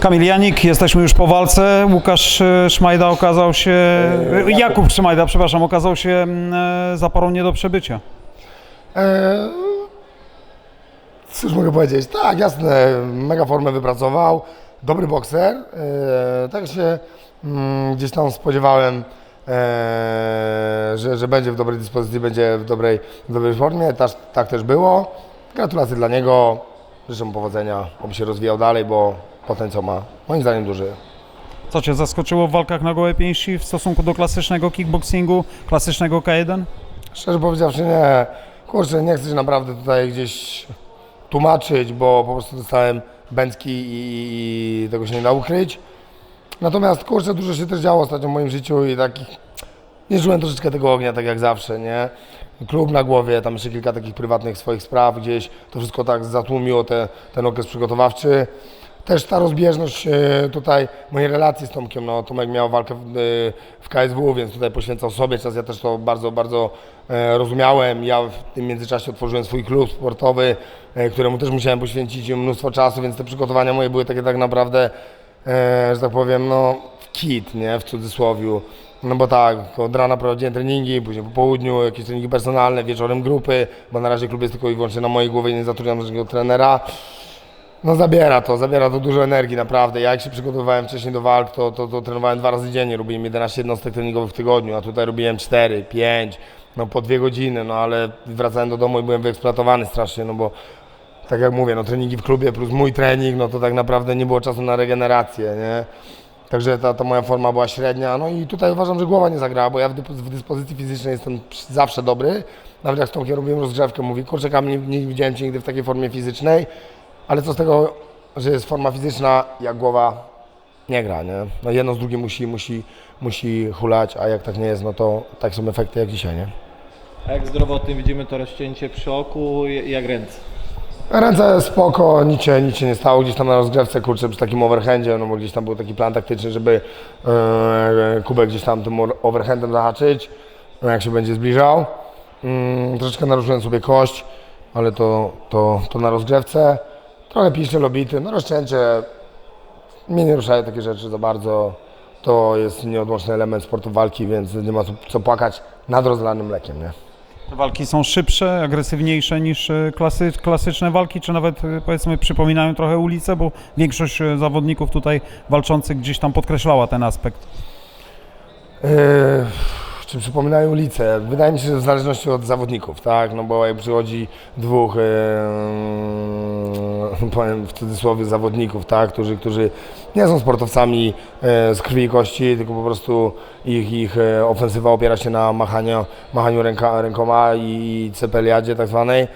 Kamil Janik, jesteśmy już po walce. Łukasz e, Szmajda okazał się, e, Jakub Szmajda, przepraszam, okazał się mm, e, zaporą nie do przebycia. E, cóż mogę powiedzieć? Tak, jasne, mega formę wypracował, dobry bokser. Tak się mm, gdzieś tam spodziewałem, że, że będzie w dobrej dyspozycji, będzie w dobrej, w dobrej formie. Tak, tak też było. Gratulacje dla niego, życzę mu powodzenia, oby się rozwijał dalej, bo potencjał ma moim zdaniem duży. Co Cię zaskoczyło w walkach na gołe pięści w stosunku do klasycznego kickboxingu, klasycznego K1? Szczerze powiedziawszy nie. Kurczę, nie chcę się naprawdę tutaj gdzieś tłumaczyć, bo po prostu dostałem bęcki i, i tego się nie da ukryć. Natomiast kurczę, dużo się też działo ostatnio w moim życiu i takich... Nie czułem troszeczkę tego ognia, tak jak zawsze, nie? Klub na głowie, tam jeszcze kilka takich prywatnych swoich spraw gdzieś. To wszystko tak zatłumiło te, ten okres przygotowawczy. Też ta rozbieżność e, tutaj, mojej relacji z Tomkiem, no Tomek miał walkę w, e, w KSW, więc tutaj poświęcał sobie czas, ja też to bardzo, bardzo e, rozumiałem. Ja w tym międzyczasie otworzyłem swój klub sportowy, któremu też musiałem poświęcić mnóstwo czasu, więc te przygotowania moje były takie tak naprawdę, że tak powiem, no kit, nie, w cudzysłowiu. No bo tak, od rana prowadziłem treningi, później po południu jakieś treningi personalne, wieczorem grupy, bo na razie klub jest tylko i wyłącznie na mojej głowie, nie zatrudniam żadnego trenera. No zabiera to, zabiera to dużo energii naprawdę. Ja jak się przygotowywałem wcześniej do walk, to, to, to trenowałem dwa razy dziennie, robiłem 11 jednostek treningowych w tygodniu, a tutaj robiłem 4, 5, no po dwie godziny, no ale wracałem do domu i byłem wyeksploatowany strasznie, no bo tak jak mówię, no treningi w klubie plus mój trening, no to tak naprawdę nie było czasu na regenerację, nie? Także ta, ta moja forma była średnia, no i tutaj uważam, że głowa nie zagrała, bo ja w, w dyspozycji fizycznej jestem zawsze dobry. Nawet jak z Tomkiem robiłem rozgrzewkę, mówi, kurczę nie, nie widziałem Cię nigdy w takiej formie fizycznej, ale co z tego, że jest forma fizyczna, jak głowa nie gra, nie? No jedno z drugim musi, musi, musi hulać, a jak tak nie jest, no to tak są efekty jak dzisiaj, nie? A jak zdrowotnie widzimy to rozcięcie przy oku, jak ręce? Ręce spoko, nic się, nic się nie stało, gdzieś tam na rozgrzewce, kurczę, przy takim overhandzie, no bo gdzieś tam był taki plan taktyczny, żeby e, kubek gdzieś tam tym overhandem zahaczyć, no jak się będzie zbliżał. Mm, troszeczkę naruszyłem sobie kość, ale to, to, to na rozgrzewce. Trochę piszczel obity, no rozcięcie, mnie nie ruszają takie rzeczy za bardzo. To jest nieodłączny element sportu walki, więc nie ma co, co płakać nad rozlanym mlekiem, nie? Te walki są szybsze, agresywniejsze niż e, klasy, klasyczne walki, czy nawet e, powiedzmy przypominają trochę ulicę, bo większość e, zawodników tutaj walczących gdzieś tam podkreślała ten aspekt. Yy, czy przypominają ulicę? Wydaje mi się, że w zależności od zawodników, tak? No bo jak przychodzi dwóch, yy, powiem w cudzysłowie, zawodników, tak? Którzy, którzy nie są sportowcami yy, z krwi i kości, tylko po prostu ich, ich yy, ofensywa opiera się na machaniu, machaniu ręka, rękoma i cepeliadzie tak zwanej.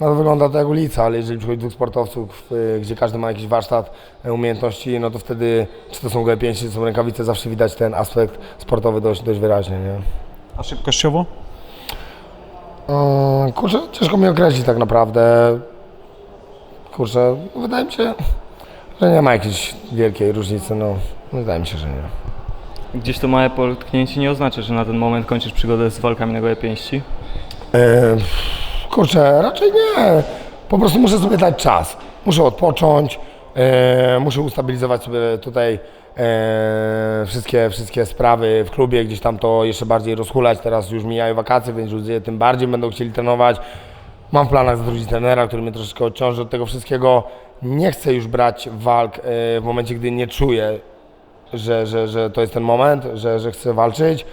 No to wygląda to jak ulica, ale jeżeli przychodzi dwóch sportowców, y, gdzie każdy ma jakiś warsztat, umiejętności, no to wtedy, czy to są gołe pięści, czy to są rękawice, zawsze widać ten aspekt sportowy dość, dość wyraźnie, nie? A szybkościowo? Yy, kurczę, ciężko mi określić tak naprawdę. Kurczę, wydaje mi się, że nie ma jakiejś wielkiej różnicy, no. Wydaje mi się, że nie. Gdzieś to małe potknięcie nie oznacza, że na ten moment kończysz przygodę z walkami na gołe pięści. Yy, kurczę, raczej nie. Po prostu muszę sobie dać czas. Muszę odpocząć, yy, muszę ustabilizować sobie tutaj yy, wszystkie, wszystkie sprawy w klubie, gdzieś tam to jeszcze bardziej rozhulać. Teraz już mijają wakacje, więc ludzie tym bardziej będą chcieli trenować. Mam w planach zatrudnić trenera, który mnie troszeczkę odciąży od tego wszystkiego. Nie chcę już brać walk yy, w momencie, gdy nie czuję, że, że, że to jest ten moment, że, że chcę walczyć.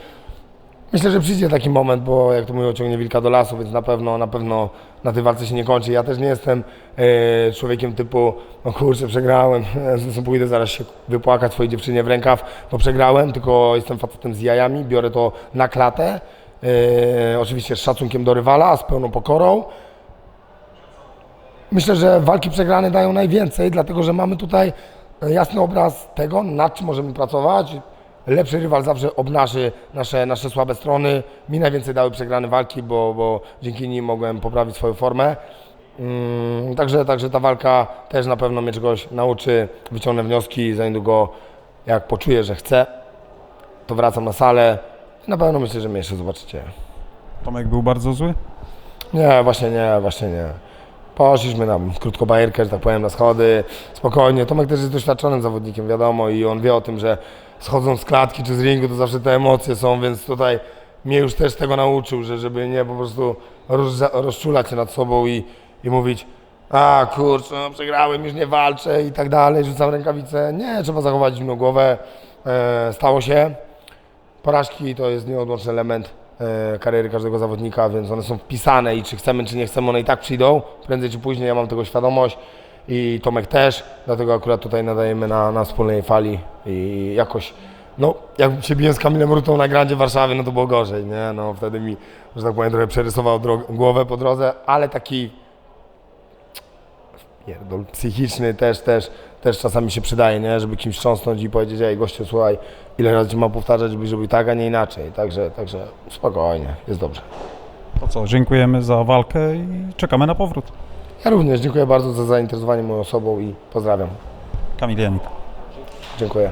Myślę, że przyjdzie taki moment, bo jak to mówią, ciągnie wilka do lasu, więc na pewno, na pewno na tej walce się nie kończy. Ja też nie jestem e, człowiekiem typu, no kurczę, przegrałem, pójdę zaraz się wypłakać swojej dziewczynie w rękaw, bo przegrałem, tylko jestem facetem z jajami, biorę to na klatę, e, oczywiście z szacunkiem do rywala, z pełną pokorą. Myślę, że walki przegrane dają najwięcej, dlatego że mamy tutaj jasny obraz tego, nad czym możemy pracować. Lepszy rywal zawsze obnaży nasze, nasze słabe strony. Mi najwięcej dały przegrane walki, bo, bo dzięki nim mogłem poprawić swoją formę. Mm, także, także ta walka też na pewno mnie czegoś nauczy, wyciągnę wnioski, za niedługo jak poczuję, że chcę, to wracam na salę. Na pewno myślę, że mnie jeszcze zobaczycie. Tomek był bardzo zły. Nie, właśnie nie, właśnie nie. Poszliśmy na krótką bajerkę, że tak powiem, na schody, spokojnie. Tomek też jest doświadczonym zawodnikiem, wiadomo, i on wie o tym, że schodząc z klatki czy z ringu, to zawsze te emocje są, więc tutaj mnie już też tego nauczył, że żeby nie po prostu roz, rozczulać się nad sobą i, i mówić a kurczę, no, przegrałem, już nie walczę i tak dalej, rzucam rękawice. Nie, trzeba zachować zimną głowę. E, stało się. Porażki to jest nieodłączny element kariery każdego zawodnika, więc one są wpisane i czy chcemy, czy nie chcemy, one i tak przyjdą. Prędzej czy później ja mam tego świadomość i Tomek też, dlatego akurat tutaj nadajemy na, na wspólnej fali i jakoś, no jak się biłem z Kamilem Rutą na Grandzie Warszawy, no to było gorzej, nie? No wtedy mi, że tak powiem, trochę przerysował głowę po drodze, ale taki pierdol psychiczny też, też, też czasami się przydaje, nie? Żeby kimś trząsnąć i powiedzieć, ej gościu, słuchaj, ile razy ci mam powtarzać, żebyś zrobił tak, a nie inaczej. Także, także spokojnie, jest dobrze. To co, dziękujemy za walkę i czekamy na powrót. Ja również dziękuję bardzo za zainteresowanie moją osobą i pozdrawiam. Kamil Janik. Dziękuję.